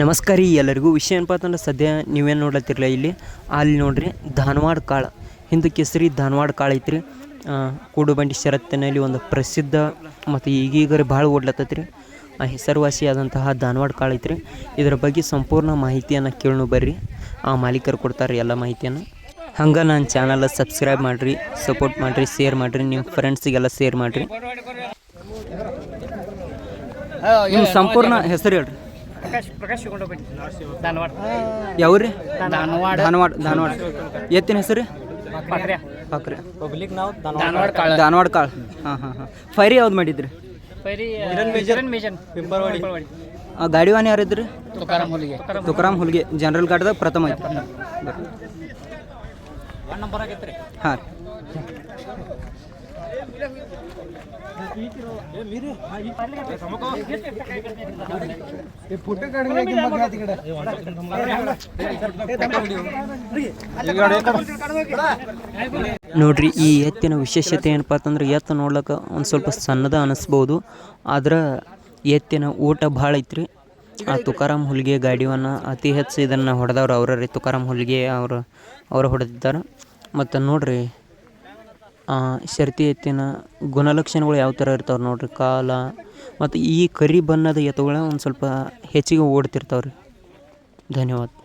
ನಮಸ್ಕಾರ ರೀ ಎಲ್ಲರಿಗೂ. ವಿಷಯ ಏನಪ್ಪ ಅಂತಂದ್ರೆ ಸದ್ಯ ನೀವೇನು ನೋಡ್ಲತ್ತಿರಲ್ಲ ಇಲ್ಲಿ? ಅಲ್ಲಿ ನೋಡ್ರಿ ಧಾನವಾಡ ಕಾಳು. ಹಿಂದಕ್ಕೆ ಹೆಸರಿ ಧಾನವಾಡ ಕಾಳು ಐತ್ರಿ. ಕೂಡುಬಂಡಿ ಶರತ್ತಿನಲ್ಲಿ ಒಂದು ಪ್ರಸಿದ್ಧ ಮತ್ತು ಈಗೀಗ ಭಾಳ ಓಡ್ಲತ್ತೈತ್ರಿ. ಆ ಹೆಸರುವಾಸಿಯಾದಂತಹ ಧಾನವಾಡ ಕಾಳು ಐತ್ರಿ. ಇದರ ಬಗ್ಗೆ ಸಂಪೂರ್ಣ ಮಾಹಿತಿಯನ್ನು ಕೇಳೋಣ ಬರ್ರಿ. ಆ ಮಾಲೀಕರು ಕೊಡ್ತಾರೆ ಎಲ್ಲ ಮಾಹಿತಿಯನ್ನು. ಹಂಗೆ ನನ್ನ ಚಾನಲ್ ಸಬ್ಸ್ಕ್ರೈಬ್ ಮಾಡಿರಿ ಸಪೋರ್ಟ್ ಮಾಡಿರಿ ಶೇರ್ ಮಾಡಿರಿ ನಿಮ್ಮ ಫ್ರೆಂಡ್ಸಿಗೆಲ್ಲ ಶೇರ್ ಮಾಡಿರಿ. ನಿಮ್ಮ ಸಂಪೂರ್ಣ ಹೆಸರು ಹೇಳ್ರಿ. ಪ್ರಕಾಶ್ ಪ್ರಕಾಶ್ ಕೊಂಡೋಗ್ಬಿಟ್ಟು ಧಾರವಾಡ ಯಾವ್ರಿ? ಧಾರವಾಡ ಧಾನವಾಡ ಧಾನವಾಡ. ಎತ್ತಿನ ಹೆಸರು? ಪಬ್ಲಿಕ್ ನಾವು ಧಾರವಾಡ ಕಾಳ. ಧಾನವಾಡ ಕಾಳು. ಹಾಂ ಹಾಂ ಹಾಂ. ಫೈರಿ ಯಾವ್ದು ಮಾಡಿದ್ರಿ? ಪೈರಿ ಮಿಜನ್ ಮಿಜನ್ ಪಿಂಪರವಾಡಿ. ಆ, ಗಾಡಿ ವಾಹನ ಯಾರಿದ್ರಿ? ತುಕಾರಾಮ್ ಹುಲಿಗೆ. ತುಕಾರಾಮ್ ಹುಲ್ಗೆ. ಜನರಲ್ ಗಾಡ್ದಾಗ ಪ್ರಥಮ ಐತಿ. ಹಾಂ. ನೋಡ್ರಿ, ಈ ಎತ್ತಿನ ವಿಶೇಷತೆ ಏನಪ್ಪ ಅಂತಂದ್ರೆ ಎತ್ತು ನೋಡ್ಲಕ್ಕ ಒಂದು ಸ್ವಲ್ಪ ಸಣ್ಣದ ಅನಿಸ್ಬೋದು. ಆದ್ರೆ ಎತ್ತಿನ ಊಟ ಭಾಳ ಐತ್ರಿ. ಆ ತುಕಾರಾಮ್ ಹುಲಿಗೆ ಗಾಡಿವನ್ನ ಅತಿ ಹೆಚ್ಚು ಇದನ್ನು ಹೊಡೆದವ್ರು ಅವ್ರ ರೀ ತುಕಾರಾಮ್ ಹುಲಿಗೆ ಅವರು ಅವರು ಹೊಡೆದಿದ್ದಾರೆ. ಮತ್ತು ನೋಡ್ರಿ ಶರ್ತಿ ಎತ್ತಿನ ಗುಣಲಕ್ಷಣಗಳು ಯಾವ ಥರ ಇರ್ತಾವೆ ನೋಡ್ರಿ? ಕಾಲ ಮತ್ತು ಈ ಕರಿ ಬಣ್ಣದ ಎತ್ತುಗಳ ಒಂದು ಸ್ವಲ್ಪ ಹೆಚ್ಚಿಗೆ ಓಡ್ತಿರ್ತಾವ್ರಿ. ಧನ್ಯವಾದ.